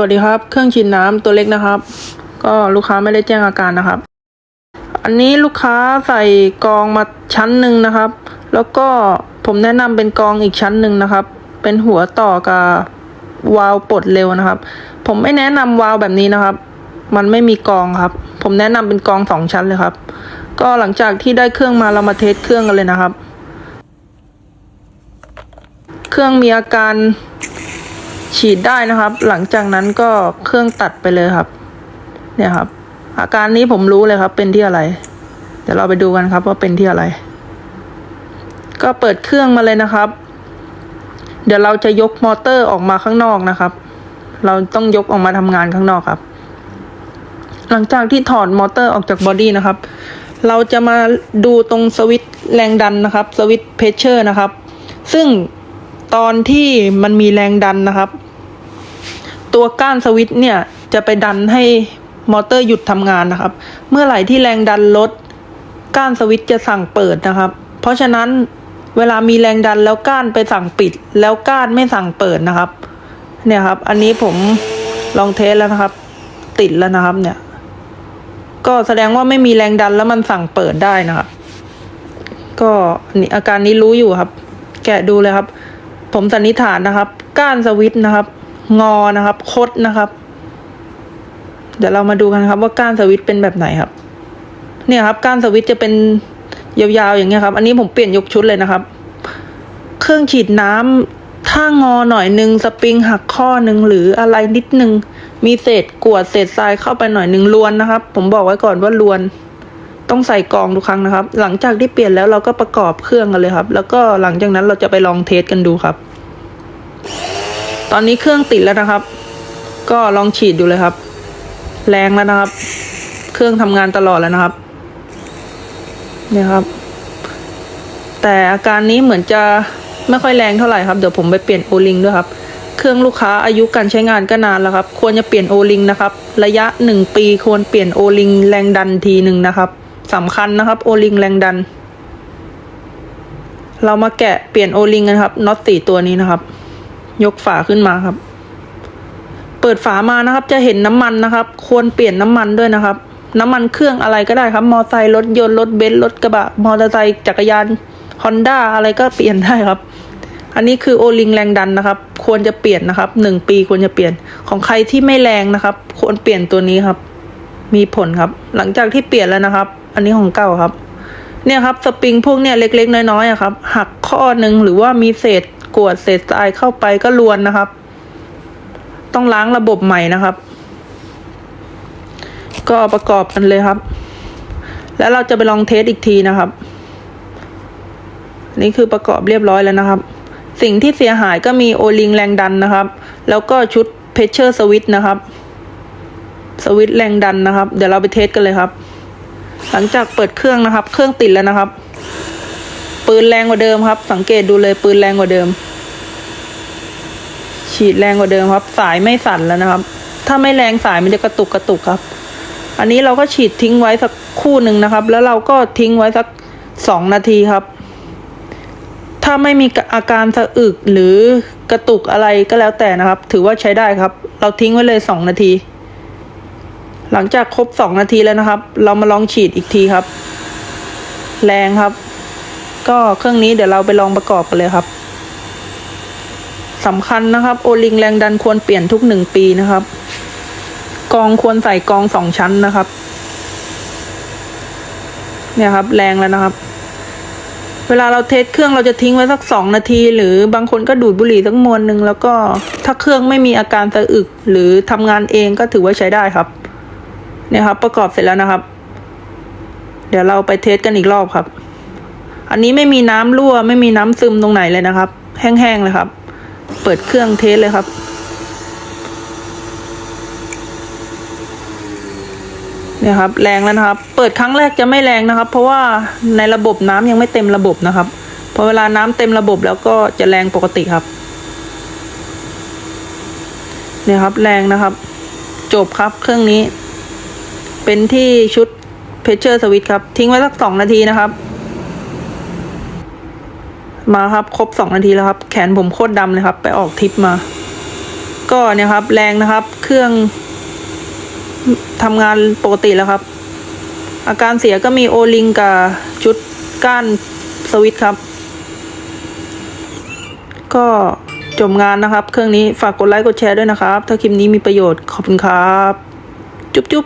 วัสดีครับ เครื่องฉีดน้ำตัวเล็กนะครับ ก็ลูกค้าไม่ได้แจ้งอาการนะครับ อันนี้ลูกค้าใส่กองมาชั้นหนึ่งนะครับ แล้วก็ผมแนะนำเป็นกองอีกชั้นหนึ่งนะครับ เป็นหัวต่อกับวาล์วปลดเร็วนะครับ ผมไม่แนะนำวาล์วแบบนี้นะครับ มันไม่มีกองครับ ผมแนะนำเป็นกองสองชั้นเลยครับ ก็หลังจากที่ได้เครื่องมาเรามาเทสเครื่องกันเลยนะครับ เครื่องมีอาการ ฉีดได้นะครับ หลังจากนั้นก็เครื่องตัดไปเลยครับ เนี่ยครับ อาการนี้ผมรู้เลยครับ เป็นที่อะไร เดี๋ยวเราไปดูกันครับว่าเป็นที่อะไร ก็เปิดเครื่องมาเลยนะครับ เดี๋ยวเราจะยกมอเตอร์ออกมาข้างนอกนะครับ เราต้องยกออกมาทำงานข้างนอกครับ หลังจากที่ถอดมอเตอร์ออกจากบอดี้นะครับ เราจะมาดูตรงสวิตช์แรงดันนะครับ สวิตช์เพชเชอร์นะครับ ซึ่งตอนที่มันมีแรงดันนะครับ ตัวก้านสวิตช์เนี่ยจะไปดันให้มอเตอร์หยุดทำงานนะครับ เมื่อไหร่ที่แรงดันลดก้านสวิตช์จะสั่งเปิดนะครับ เพราะฉะนั้นเวลามีแรงดันแล้วก้านไปสั่งปิด แล้วก้านไม่สั่งเปิดนะครับ เนี่ยครับ อันนี้ผมลองเทสแล้วนะครับ ติดแล้วนะครับ เนี่ย ก็แสดงว่าไม่มีแรงดันแล้วมันสั่งเปิดได้นะครับ ก็อันนี้อาการนี้รู้อยู่ครับ แกะดูเลยครับ ผมสันนิษฐานนะครับ ก้านสวิตช์นะครับ งอนะครับ คดนะครับ เดี๋ยวเรามาดูกันครับ ว่าก้านสวิตเป็นแบบไหนครับ เนี่ยครับ ก้านสวิตจะเป็นยาวๆอย่างเงี้ยครับ อันนี้ผมเปลี่ยนยกชุดเลยนะครับ เครื่องฉีดน้ำถ้างอหน่อยหนึ่งสปริงหักข้อหนึ่งหรืออะไรนิดนึง มีเศษกวดเศษทรายเข้าไปหน่อยหนึ่งลวนนะครับ ผมบอกไว้ก่อนว่าลวน ต้องใส่กองทุกครั้งนะครับ หลังจากที่เปลี่ยนแล้วเราก็ประกอบเครื่องกันเลยครับ แล้วก็หลังจากนั้นเราจะไปลองเทสกันดูครับ ตอนนี้เครื่องติดแล้วนะครับ ก็ลองฉีดดูเลยครับ แรงแล้วนะครับ เครื่องทำงานตลอดแล้วนะครับเนี่ยครับ แต่อาการนี้เหมือนจะไม่ค่อยแรงเท่าไหร่ครับ เดี๋ยวผมไปเปลี่ยนโอลิงด้วยครับ เครื่องลูกค้าอายุการใช้งานก็นานแล้วครับ ควรจะเปลี่ยนโอลิงนะครับ ระยะหนึ่งปีควรเปลี่ยนโอลิงแรงดันทีหนึ่งนะครับสำคัญนะครับโอลิงแรงดัน เรามาแกะเปลี่ยนโอลิงกันครับน็อตสี่ตัวนี้นะครับ ยกฝาขึ้นมาครับ เปิดฝามานะครับ จะเห็นน้ำมันนะครับ ควรเปลี่ยนน้ำมันด้วยนะครับ น้ำมันเครื่องอะไรก็ได้ครับ มอไซค์รถยนต์รถเบนซ์รถกระบะ มอเตอร์ไซค์จักรยานฮอนด้าอะไรก็เปลี่ยนได้ครับ อันนี้คือโอลิงแรงดันนะครับ ควรจะเปลี่ยนนะครับหนึ่งปีควรจะเปลี่ยนของใครที่ไม่แรงนะครับ ควรเปลี่ยนตัวนี้ครับ มีผลครับ หลังจากที่เปลี่ยนแล้วนะครับ อันนี้ของเก่าครับเนี่ยครับสปริงพวกเนี่ยเล็กๆ น้อยๆอะครับหักข้อหนึ่งหรือว่ามีเศษ กรวดเศษทรายเข้าไปก็ลวนนะครับ ต้องล้างระบบใหม่นะครับ ก็ประกอบกันเลยครับ แล้วเราจะไปลองเทสอีกทีนะครับ นี่คือประกอบเรียบร้อยแล้วนะครับ สิ่งที่เสียหายก็มีโอลิงแรงดันนะครับ แล้วก็ชุดเพชเชอร์สวิตนะครับสวิตแรงดันนะครับ เดี๋ยวเราไปเทสกันเลยครับ หลังจากเปิดเครื่องนะครับ เครื่องติดแล้วนะครับ ปืนแรงกว่าเดิมครับ สังเกตดูเลยปืนแรงกว่าเดิม ฉีดแรงกว่าเดิมครับ สายไม่สั่นแล้วนะครับ ถ้าไม่แรงสายมันจะกระตุกกระตุกครับ อันนี้เราก็ฉีดทิ้งไว้สักคู่หนึ่งนะครับ แล้วเราก็ทิ้งไว้สักสองนาทีครับ ถ้าไม่มีอาการสะอึกหรือกระตุกอะไรก็แล้วแต่นะครับ ถือว่าใช้ได้ครับ เราทิ้งไว้เลยสองนาที หลังจากครบสองนาทีแล้วนะครับ เรามาลองฉีดอีกทีครับ แรงครับ ก็เครื่องนี้เดี๋ยวเราไปลองประกอบกันเลยครับ สำคัญนะครับ โอลิงแรงดันควรเปลี่ยนทุกหนึ่งปีนะครับ กองควรใส่กองสองชั้นนะครับ เนี่ยครับ แรงแล้วนะครับ เวลาเราเทสเครื่องเราจะทิ้งไว้สักสองนาที หรือบางคนก็ดูดบุหรี่สักมวนหนึ่งแล้วก็ถ้าเครื่องไม่มีอาการสะอึก หรือทำงานเองก็ถือว่าใช้ได้ครับ เนี่ยครับ ประกอบเสร็จแล้วนะครับ เดี๋ยวเราไปเทสกันอีกรอบครับ อันนี้ไม่มีน้ำรั่ว ไม่มีน้ำซึมตรงไหนเลยนะครับ แห้งๆเลยครับ เปิดเครื่องเทสเลยครับ เนี่ยครับ แรงแล้วนะครับ เปิดครั้งแรกจะไม่แรงนะครับ เพราะว่าในระบบน้ำยังไม่เต็มระบบนะครับ พอเวลาน้ำเต็มระบบแล้วก็จะแรงปกติครับ เนี่ยครับ แรงนะครับ จบครับเครื่องนี้ เป็นที่ชุดเพชเชอร์สวิตครับ ทิ้งไว้สักสองนาทีนะครับ มาครับ ครบสองนาทีแล้วครับ แขนผมโคตรดำเลยครับ ไปออกทิปมา ก็เนี่ยครับ แรงนะครับ เครื่องทำงานปกติแล้วครับ อาการเสียก็มีโอลิงกับชุดก้านสวิตครับ ก็จบงานนะครับ เครื่องนี้ฝากกดไลค์กดแชร์ด้วยนะครับ ถ้าคลิปนี้มีประโยชน์ขอบคุณครับ จุ๊บจุ๊บ